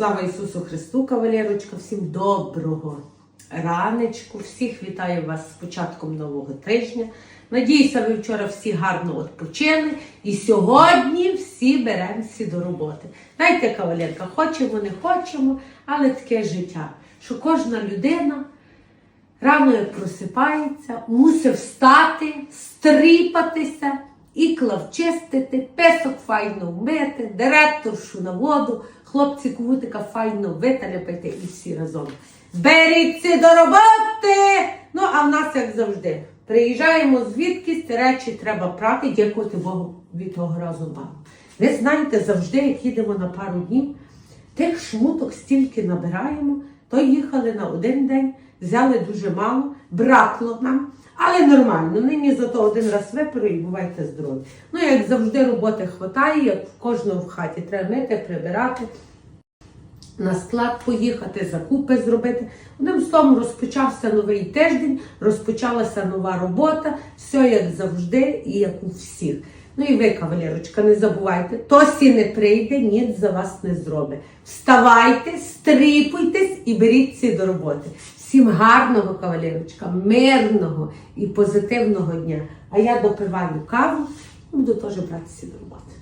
Слава Ісусу Христу, кавалерочка, всім доброго ранечку. Всіх вітаю вас з початком нового тижня. Надіюся, ви вчора всі гарно відпочили. І сьогодні всі беремося до роботи. Знаєте, кавалерка, хочемо, не хочемо, але таке життя, що кожна людина рано як просипається, мусить встати, стріпатися, ікла вчистити, песок файно вмити, директоршу на воду, хлопці кувутика файно виталяпайте і всі разом. Беріться до роботи! Ну, а в нас, як завжди, приїжджаємо звідкись, речі треба прати, дякувати Богу від того разу мало. Ви знаєте, завжди, як їдемо на пару днів, Тих шмуток стільки набираємо, то їхали на один день, взяли дуже мало, бракло нам, але нормально. Нині зато один раз виперу і бувайте здорові. Ну, як завжди, роботи хватає, як в кожного в хаті треба мити, прибирати, на склад поїхати, закупи зробити. Одним словом, розпочався новий тиждень, розпочалася нова робота, все як завжди і як у всіх. Ну і ви, кавалерочка, не забувайте, Тосі не прийде, ніц за вас не зробить. Вставайте, стріпуйтесь і беріться до роботи. Всім гарного кавалерочка, мирного і позитивного дня. А я допиваю каву буду теж братися до роботи.